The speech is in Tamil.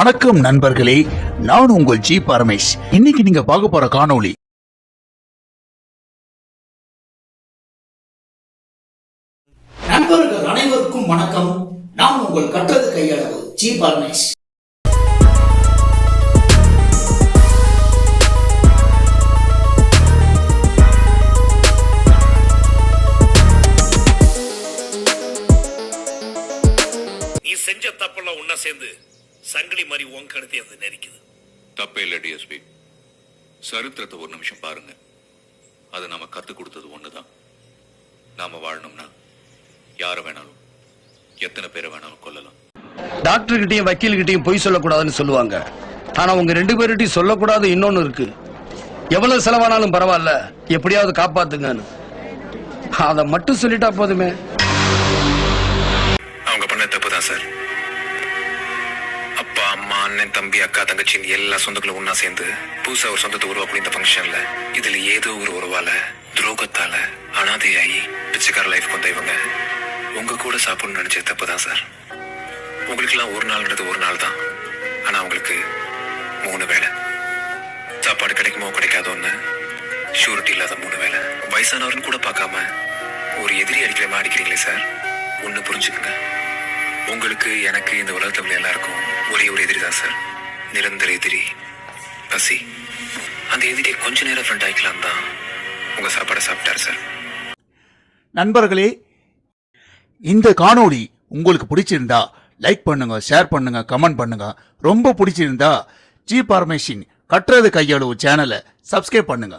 வணக்கம் நண்பர்களே நான் உங்கள் ஜி பரமேஷ். இன்னைக்கு நீங்க பார்க்க போற காணொளி நண்பர்கள் அனைவருக்கும் வணக்கம். நான் உங்கள் கற்றது கையளவு ஜி பரமேஷ். நீ செஞ்ச தப்பெல்லாம் ஒன்னா சேர்ந்து சங்கிலி மாதிரி உன் கழுத்தை அது நெரிக்குது. தப்பே இல்லை டிஎஸ்பி சரித்திரத்தை ஒரு நிமிஷம் பாருங்க. அது நாம கத்து கொடுத்தது ஒண்ணுதான். நாம வாழணும்னா யார வேணாலும் எத்தனை பேரை வேணாலும் கொல்லலாம். டாக்டர் கிட்டயும் வக்கீல் கிட்டயும் பொய் சொல்லக்கூடாதுன்னு சொல்லுவாங்க. ஆனா உங்க ரெண்டு பேர்கிட்டயும் சொல்லக்கூடாது இன்னொன்னு இருக்கு. எவ்வளவு செலவானாலும் பரவாயில்ல எப்படியாவது காப்பாத்துங்கன்னு. அதை மட்டும் சொல்லிட்டா போதுமே. அவங்க பண்ண தப்பு தான் சார். அண்ணன் தம்பி அக்கா தங்கச்சின்னு எல்லா சொந்தங்களும் ஒன்னா சேர்ந்து புதுசா ஒரு சொந்தத்தை உருவாக்கணும் இந்த ஃபங்க்ஷன்ல இதுல ஏதோ ஒரு உறவால துரோகத்தால அனாதையாகி பிச்சைக்கார லைஃப் வந்த இவங்க. உங்க கூட சாப்பிடணும்னு நினைச்ச தப்பு தான் சார் உங்களுக்கெல்லாம் ஒரு நாள்ன்றது ஒரு நாள் தான். ஆனா உங்களுக்கு மூணு வேளை. சாப்பாடு கிடைக்குமோ கிடைக்காதோன்னு ஷூரிட்டி இல்லாத மூணு வேளை. வயசானவர்னு கூட பார்க்காம ஒரு எதிரி அடிக்கிற மாதிரி அடிக்கிறீங்களே சார் ஒண்ணு புரிஞ்சுக்குங்க. உங்களுக்கு எனக்கு இந்த உலகத்தில் எல்லாருக்கும் ஒரே ஒரு எதிரி தான் சார். நிரந்தர எதிரி. பசி. அந்த எதிரியை கொஞ்ச நேரம் ஃப்ரெண்ட் ஆகிக்கலாம் தான் உங்க சாப்பாடை சாப்பிட்டாரு சார். நண்பர்களே இந்த காணொளி உங்களுக்கு பிடிச்சிருந்தா லைக் பண்ணுங்க ஷேர் பண்ணுங்க கமெண்ட் பண்ணுங்க. ரொம்ப பிடிச்சிருந்தா ஜி பரமேஷின் கட்டுறது கையளவு சேனலை சப்ஸ்கிரைப் பண்ணுங்க.